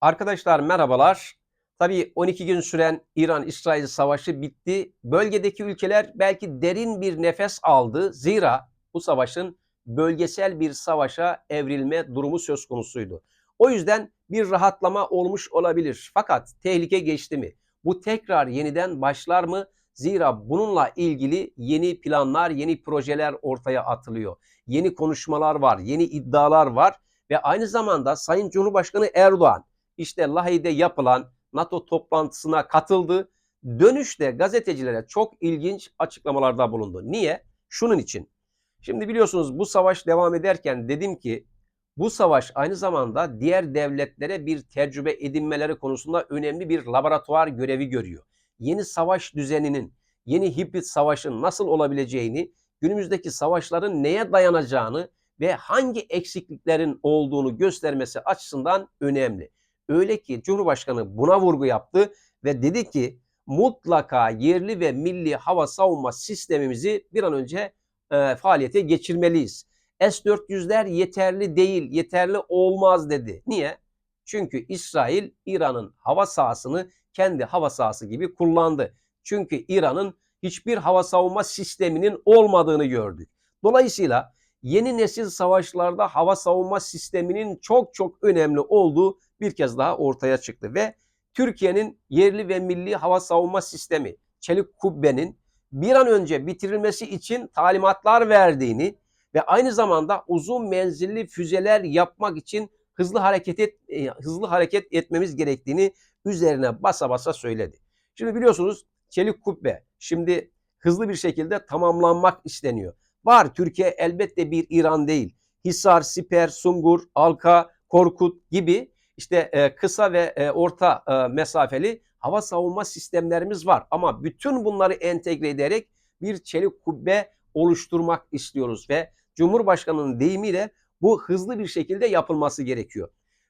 Arkadaşlar merhabalar. Tabii 12 gün süren İran-İsrail savaşı bitti. Bölgedeki ülkeler belki derin bir nefes aldı. Zira bu savaşın bölgesel bir savaşa evrilme durumu söz konusuydu. O yüzden bir rahatlama olmuş olabilir. Fakat tehlike geçti mi? Bu tekrar yeniden başlar mı? Zira bununla ilgili yeni planlar, yeni projeler ortaya atılıyor. Yeni konuşmalar var, yeni iddialar var ve aynı zamanda Sayın Cumhurbaşkanı Erdoğan işte Lahey'de yapılan NATO toplantısına katıldı. Dönüşte gazetecilere çok ilginç açıklamalarda bulundu. Niye? Şunun için. Şimdi biliyorsunuz bu savaş devam ederken dedim ki bu savaş aynı zamanda diğer devletlere bir tecrübe edinmeleri konusunda önemli bir laboratuvar görevi görüyor. Yeni savaş düzeninin, yeni hibrit savaşın nasıl olabileceğini, günümüzdeki savaşların neye dayanacağını ve hangi eksikliklerin olduğunu göstermesi açısından önemli. Öyle ki Cumhurbaşkanı buna vurgu yaptı ve dedi ki mutlaka yerli ve milli hava savunma sistemimizi bir an önce e, faaliyete geçirmeliyiz. S-400'ler yeterli değil, yeterli olmaz dedi. Niye? Çünkü İsrail İran'ın hava sahasını kendi hava sahası gibi kullandı. Çünkü İran'ın hiçbir hava savunma sisteminin olmadığını gördük. Dolayısıyla yeni nesil savaşlarda hava savunma sisteminin çok çok önemli olduğu bir kez daha ortaya çıktı ve Türkiye'nin yerli ve milli hava savunma sistemi Çelik Kubbe'nin bir an önce bitirilmesi için talimatlar verdiğini ve aynı zamanda uzun menzilli füzeler yapmak için hızlı hareket et, e, hızlı hareket etmemiz gerektiğini üzerine basa basa söyledi. Şimdi biliyorsunuz Çelik Kubbe şimdi hızlı bir şekilde tamamlanmak isteniyor. Var Türkiye elbette bir İran değil. Hisar, Siper, Sungur, Alka, Korkut gibi işte e, kısa ve e, orta e, mesafeli hava savunma sistemlerimiz var. Ama bütün bunları entegre ederek bir çelik kubbe oluşturmak istiyoruz ve Cumhurbaşkanı'nın deyimiyle bu hızlı bir şekilde yapılması gerekiyor.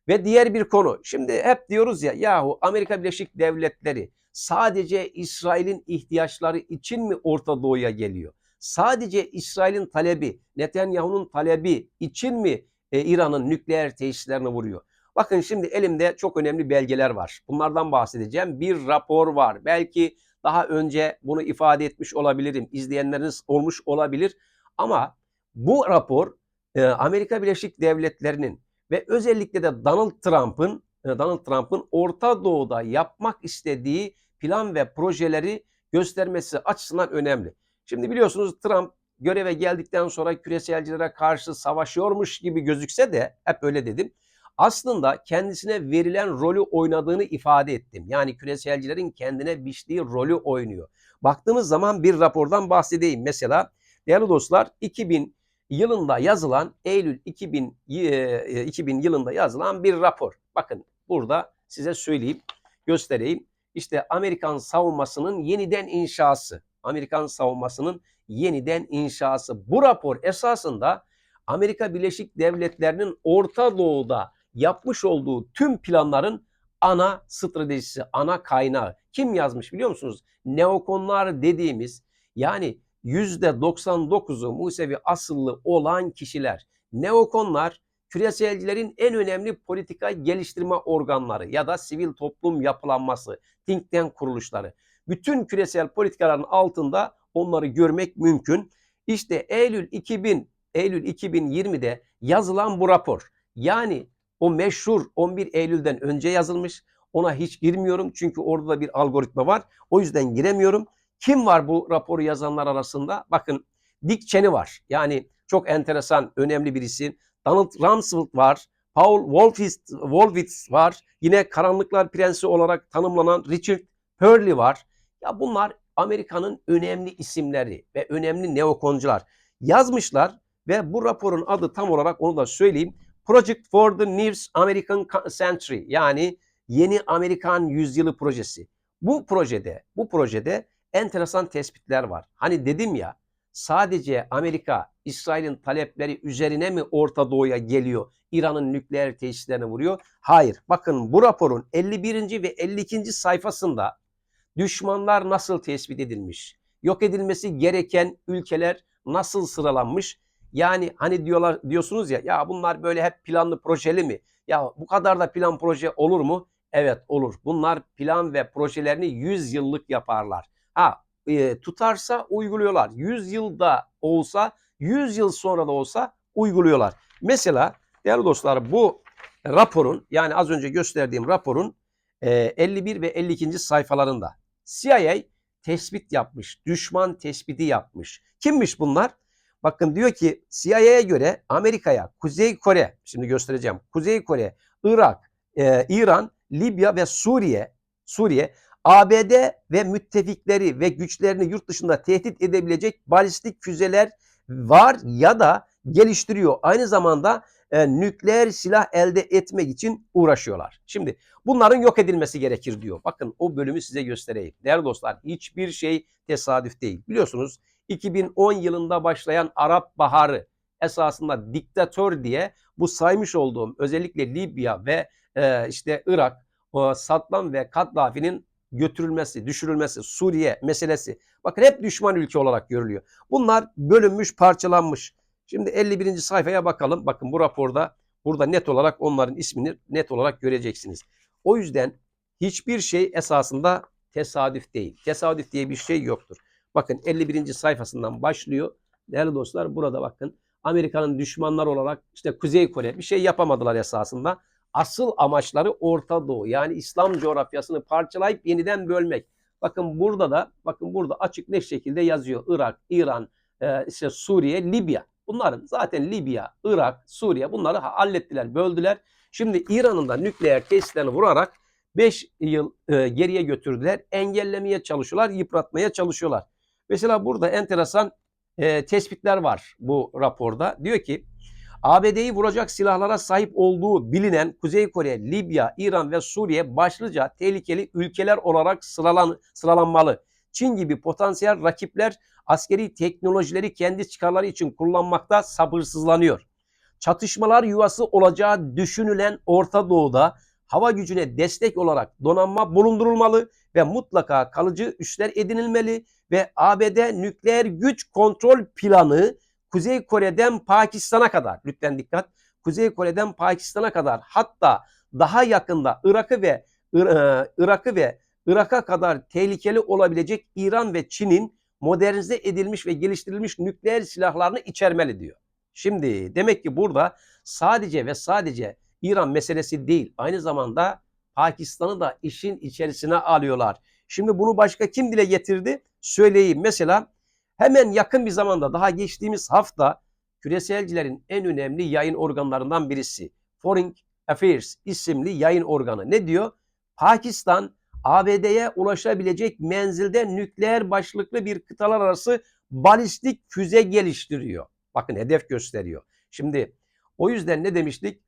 Ve diğer bir konu. Şimdi hep diyoruz ya yahu Amerika Birleşik Devletleri sadece İsrail'in ihtiyaçları için mi Orta Doğu'ya geliyor? Sadece İsrail'in talebi, Netanyahu'nun talebi için mi e, İran'ın nükleer tesislerini vuruyor? Bakın şimdi elimde çok önemli belgeler var. Bunlardan bahsedeceğim. Bir rapor var. Belki daha önce bunu ifade etmiş olabilirim. İzleyenleriniz olmuş olabilir. Ama bu rapor e, Amerika Birleşik Devletleri'nin ve özellikle de Donald Trump'ın e, Donald Trump'ın Orta Doğu'da yapmak istediği plan ve projeleri göstermesi açısından önemli. Şimdi biliyorsunuz Trump göreve geldikten sonra küreselcilere karşı savaşıyormuş gibi gözükse de hep öyle dedim aslında kendisine verilen rolü oynadığını ifade ettim. Yani küreselcilerin kendine biçtiği rolü oynuyor. Baktığımız zaman bir rapordan bahsedeyim. Mesela değerli dostlar 2000 yılında yazılan Eylül 2000, 2000 e, yılında yazılan bir rapor. Bakın burada size söyleyeyim, göstereyim. İşte Amerikan savunmasının yeniden inşası. Amerikan savunmasının yeniden inşası. Bu rapor esasında Amerika Birleşik Devletleri'nin Orta Doğu'da yapmış olduğu tüm planların ana stratejisi, ana kaynağı. Kim yazmış biliyor musunuz? Neokonlar dediğimiz yani %99'u Musevi asıllı olan kişiler. Neokonlar küreselcilerin en önemli politika geliştirme organları ya da sivil toplum yapılanması, think tank kuruluşları. Bütün küresel politikaların altında onları görmek mümkün. İşte Eylül 2000 Eylül 2020'de yazılan bu rapor. Yani o meşhur 11 Eylül'den önce yazılmış. Ona hiç girmiyorum çünkü orada da bir algoritma var. O yüzden giremiyorum. Kim var bu raporu yazanlar arasında? Bakın Dick Cheney var. Yani çok enteresan, önemli birisi. Donald Rumsfeld var. Paul Wolfitz, Wolfitz var. Yine Karanlıklar Prensi olarak tanımlanan Richard Hurley var. Ya bunlar Amerika'nın önemli isimleri ve önemli neokoncular. Yazmışlar ve bu raporun adı tam olarak onu da söyleyeyim. Project for the New American Century yani yeni Amerikan yüzyılı projesi. Bu projede, bu projede enteresan tespitler var. Hani dedim ya sadece Amerika İsrail'in talepleri üzerine mi Orta Doğu'ya geliyor? İran'ın nükleer tesislerini vuruyor. Hayır. Bakın bu raporun 51. ve 52. sayfasında düşmanlar nasıl tespit edilmiş? Yok edilmesi gereken ülkeler nasıl sıralanmış? Yani hani diyorlar diyorsunuz ya ya bunlar böyle hep planlı projeli mi? Ya bu kadar da plan proje olur mu? Evet olur. Bunlar plan ve projelerini 100 yıllık yaparlar. Ha e, tutarsa uyguluyorlar. 100 yılda olsa 100 yıl sonra da olsa uyguluyorlar. Mesela değerli dostlar bu raporun yani az önce gösterdiğim raporun e, 51 ve 52. sayfalarında CIA tespit yapmış. Düşman tespiti yapmış. Kimmiş bunlar? Bakın diyor ki CIA'ya göre Amerika'ya Kuzey Kore, şimdi göstereceğim. Kuzey Kore, Irak, e, İran, Libya ve Suriye, Suriye ABD ve müttefikleri ve güçlerini yurt dışında tehdit edebilecek balistik füzeler var ya da geliştiriyor. Aynı zamanda e, nükleer silah elde etmek için uğraşıyorlar. Şimdi bunların yok edilmesi gerekir diyor. Bakın o bölümü size göstereyim. Değerli dostlar hiçbir şey tesadüf değil. Biliyorsunuz 2010 yılında başlayan Arap Baharı esasında diktatör diye bu saymış olduğum özellikle Libya ve e, işte Irak, o Saddam ve Kaddafi'nin götürülmesi, düşürülmesi, Suriye meselesi. Bakın hep düşman ülke olarak görülüyor. Bunlar bölünmüş, parçalanmış. Şimdi 51. sayfaya bakalım. Bakın bu raporda burada net olarak onların ismini net olarak göreceksiniz. O yüzden hiçbir şey esasında tesadüf değil. Tesadüf diye bir şey yoktur. Bakın 51. sayfasından başlıyor. Değerli dostlar burada bakın Amerika'nın düşmanlar olarak işte Kuzey Kore bir şey yapamadılar esasında. Asıl amaçları Orta Doğu yani İslam coğrafyasını parçalayıp yeniden bölmek. Bakın burada da bakın burada açık net şekilde yazıyor. Irak, İran, e, işte Suriye, Libya. Bunların zaten Libya, Irak, Suriye bunları hallettiler, böldüler. Şimdi İran'ın da nükleer tesislerini vurarak 5 yıl e, geriye götürdüler. Engellemeye çalışıyorlar, yıpratmaya çalışıyorlar. Mesela burada enteresan e, tespitler var bu raporda. Diyor ki ABD'yi vuracak silahlara sahip olduğu bilinen Kuzey Kore, Libya, İran ve Suriye başlıca tehlikeli ülkeler olarak sıralan, sıralanmalı. Çin gibi potansiyel rakipler askeri teknolojileri kendi çıkarları için kullanmakta sabırsızlanıyor. Çatışmalar yuvası olacağı düşünülen Orta Doğu'da hava gücüne destek olarak donanma bulundurulmalı ve mutlaka kalıcı üsler edinilmeli ve ABD nükleer güç kontrol planı Kuzey Kore'den Pakistan'a kadar lütfen dikkat Kuzey Kore'den Pakistan'a kadar hatta daha yakında Irak'ı ve Irak'ı ve Irak'a kadar tehlikeli olabilecek İran ve Çin'in modernize edilmiş ve geliştirilmiş nükleer silahlarını içermeli diyor. Şimdi demek ki burada sadece ve sadece İran meselesi değil aynı zamanda Pakistan'ı da işin içerisine alıyorlar. Şimdi bunu başka kim dile getirdi? Söyleyeyim. Mesela hemen yakın bir zamanda daha geçtiğimiz hafta küreselcilerin en önemli yayın organlarından birisi Foreign Affairs isimli yayın organı ne diyor? Pakistan ABD'ye ulaşabilecek menzilde nükleer başlıklı bir kıtalar arası balistik füze geliştiriyor. Bakın hedef gösteriyor. Şimdi o yüzden ne demiştik?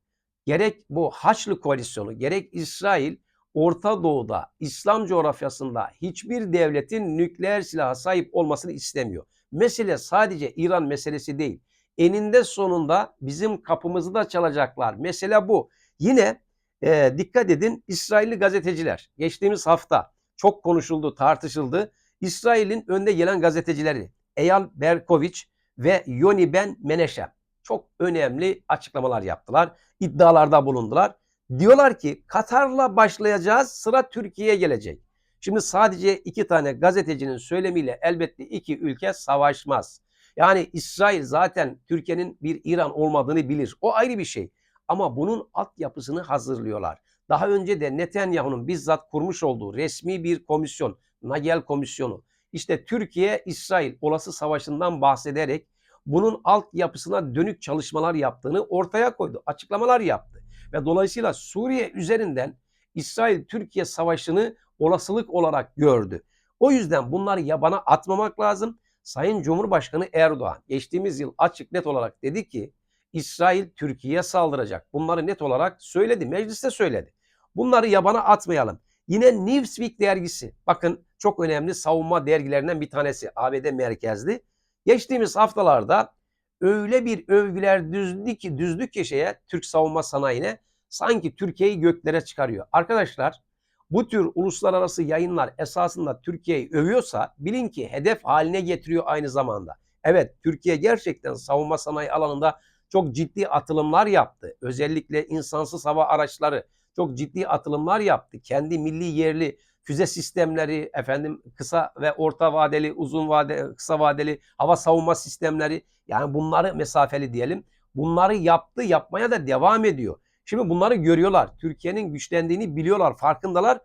Gerek bu Haçlı koalisyonu gerek İsrail Orta Doğu'da, İslam coğrafyasında hiçbir devletin nükleer silaha sahip olmasını istemiyor. Mesele sadece İran meselesi değil. Eninde sonunda bizim kapımızı da çalacaklar. Mesele bu. Yine e, dikkat edin İsrailli gazeteciler geçtiğimiz hafta çok konuşuldu, tartışıldı. İsrail'in önde gelen gazetecileri Eyal Berkoviç ve Yoni Ben Meneşem çok önemli açıklamalar yaptılar. iddialarda bulundular. Diyorlar ki Katar'la başlayacağız sıra Türkiye'ye gelecek. Şimdi sadece iki tane gazetecinin söylemiyle elbette iki ülke savaşmaz. Yani İsrail zaten Türkiye'nin bir İran olmadığını bilir. O ayrı bir şey. Ama bunun altyapısını hazırlıyorlar. Daha önce de Netanyahu'nun bizzat kurmuş olduğu resmi bir komisyon, Nagel Komisyonu. İşte Türkiye-İsrail olası savaşından bahsederek bunun altyapısına dönük çalışmalar yaptığını ortaya koydu. Açıklamalar yaptı. Ve dolayısıyla Suriye üzerinden İsrail-Türkiye savaşını olasılık olarak gördü. O yüzden bunları yabana atmamak lazım. Sayın Cumhurbaşkanı Erdoğan geçtiğimiz yıl açık net olarak dedi ki İsrail Türkiye'ye saldıracak. Bunları net olarak söyledi. Mecliste söyledi. Bunları yabana atmayalım. Yine Newsweek dergisi. Bakın çok önemli savunma dergilerinden bir tanesi. ABD merkezli. Geçtiğimiz haftalarda öyle bir övgüler düzdü ki düzdü ki şeye Türk savunma sanayine sanki Türkiye'yi göklere çıkarıyor. Arkadaşlar bu tür uluslararası yayınlar esasında Türkiye'yi övüyorsa bilin ki hedef haline getiriyor aynı zamanda. Evet Türkiye gerçekten savunma sanayi alanında çok ciddi atılımlar yaptı. Özellikle insansız hava araçları çok ciddi atılımlar yaptı. Kendi milli yerli füze sistemleri, efendim kısa ve orta vadeli, uzun vade, kısa vadeli hava savunma sistemleri yani bunları mesafeli diyelim. Bunları yaptı, yapmaya da devam ediyor. Şimdi bunları görüyorlar. Türkiye'nin güçlendiğini biliyorlar, farkındalar.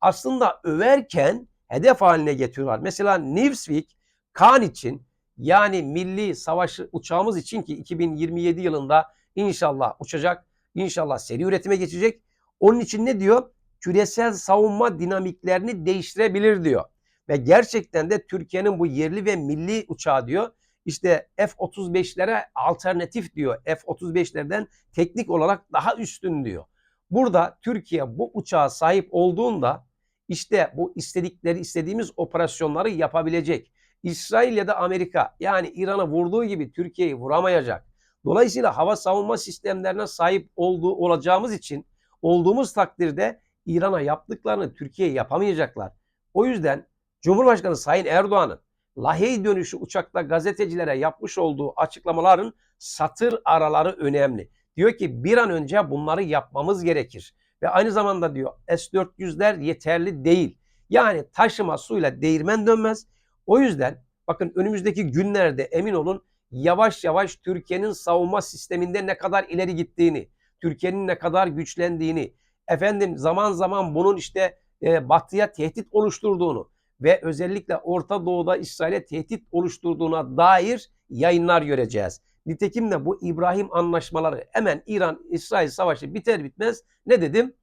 Aslında överken hedef haline getiriyorlar. Mesela Newsweek, Kaan için yani milli savaş uçağımız için ki 2027 yılında inşallah uçacak, inşallah seri üretime geçecek. Onun için ne diyor? Küresel savunma dinamiklerini değiştirebilir diyor. Ve gerçekten de Türkiye'nin bu yerli ve milli uçağı diyor. İşte F-35'lere alternatif diyor. F-35'lerden teknik olarak daha üstün diyor. Burada Türkiye bu uçağa sahip olduğunda işte bu istedikleri istediğimiz operasyonları yapabilecek. İsrail ya da Amerika yani İran'ı vurduğu gibi Türkiye'yi vuramayacak. Dolayısıyla hava savunma sistemlerine sahip olduğu olacağımız için olduğumuz takdirde İran'a yaptıklarını Türkiye yapamayacaklar. O yüzden Cumhurbaşkanı Sayın Erdoğan'ın Lahey dönüşü uçakta gazetecilere yapmış olduğu açıklamaların satır araları önemli. Diyor ki bir an önce bunları yapmamız gerekir. Ve aynı zamanda diyor S-400'ler yeterli değil. Yani taşıma suyla değirmen dönmez. O yüzden bakın önümüzdeki günlerde emin olun yavaş yavaş Türkiye'nin savunma sisteminde ne kadar ileri gittiğini, Türkiye'nin ne kadar güçlendiğini, efendim zaman zaman bunun işte e, batıya tehdit oluşturduğunu ve özellikle Orta Doğu'da İsrail'e tehdit oluşturduğuna dair yayınlar göreceğiz. Nitekim de bu İbrahim anlaşmaları hemen İran-İsrail savaşı biter bitmez ne dedim?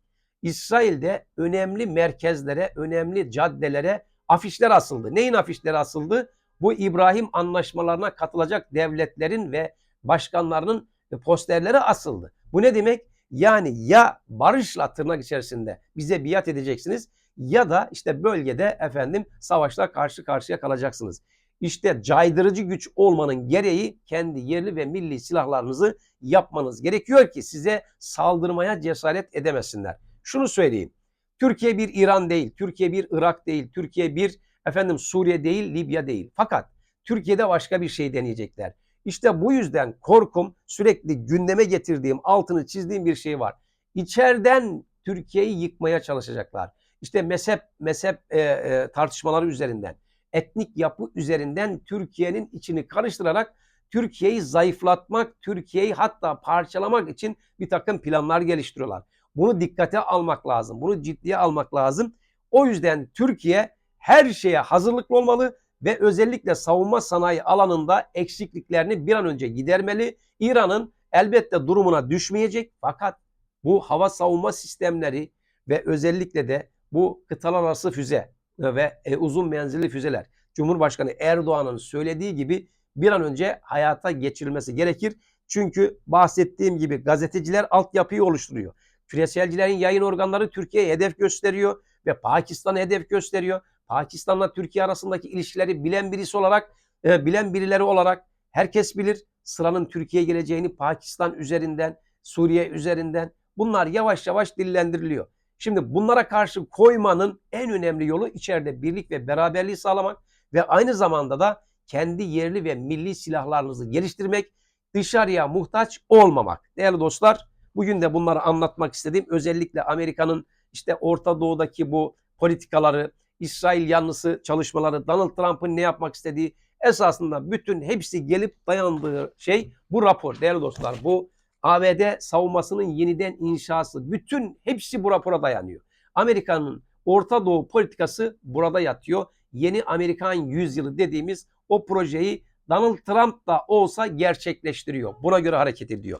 İsrail'de önemli merkezlere, önemli caddelere afişler asıldı. Neyin afişleri asıldı? Bu İbrahim anlaşmalarına katılacak devletlerin ve başkanlarının posterleri asıldı. Bu ne demek? Yani ya barışla tırnak içerisinde bize biat edeceksiniz ya da işte bölgede efendim savaşla karşı karşıya kalacaksınız. İşte caydırıcı güç olmanın gereği kendi yerli ve milli silahlarınızı yapmanız gerekiyor ki size saldırmaya cesaret edemesinler. Şunu söyleyeyim. Türkiye bir İran değil, Türkiye bir Irak değil, Türkiye bir efendim Suriye değil, Libya değil. Fakat Türkiye'de başka bir şey deneyecekler. İşte bu yüzden korkum sürekli gündeme getirdiğim, altını çizdiğim bir şey var. İçeriden Türkiye'yi yıkmaya çalışacaklar. İşte mezhep mezhep e, e, tartışmaları üzerinden, etnik yapı üzerinden Türkiye'nin içini karıştırarak Türkiye'yi zayıflatmak, Türkiye'yi hatta parçalamak için bir takım planlar geliştiriyorlar. Bunu dikkate almak lazım. Bunu ciddiye almak lazım. O yüzden Türkiye her şeye hazırlıklı olmalı ve özellikle savunma sanayi alanında eksikliklerini bir an önce gidermeli. İran'ın elbette durumuna düşmeyecek fakat bu hava savunma sistemleri ve özellikle de bu kıtalar arası füze ve e, uzun menzilli füzeler Cumhurbaşkanı Erdoğan'ın söylediği gibi bir an önce hayata geçirilmesi gerekir. Çünkü bahsettiğim gibi gazeteciler altyapıyı oluşturuyor. Küreselcilerin yayın organları Türkiye'ye hedef gösteriyor ve Pakistan'a hedef gösteriyor. Pakistan'la Türkiye arasındaki ilişkileri bilen birisi olarak, e, bilen birileri olarak herkes bilir. Sıranın Türkiye geleceğini Pakistan üzerinden, Suriye üzerinden bunlar yavaş yavaş dillendiriliyor. Şimdi bunlara karşı koymanın en önemli yolu içeride birlik ve beraberliği sağlamak ve aynı zamanda da kendi yerli ve milli silahlarınızı geliştirmek, dışarıya muhtaç olmamak. Değerli dostlar, bugün de bunları anlatmak istedim. Özellikle Amerika'nın işte Orta Doğu'daki bu politikaları, İsrail yanlısı çalışmaları, Donald Trump'ın ne yapmak istediği esasında bütün hepsi gelip dayandığı şey bu rapor değerli dostlar. Bu ABD savunmasının yeniden inşası bütün hepsi bu rapora dayanıyor. Amerika'nın Orta Doğu politikası burada yatıyor. Yeni Amerikan yüzyılı dediğimiz o projeyi Donald Trump da olsa gerçekleştiriyor. Buna göre hareket ediyor.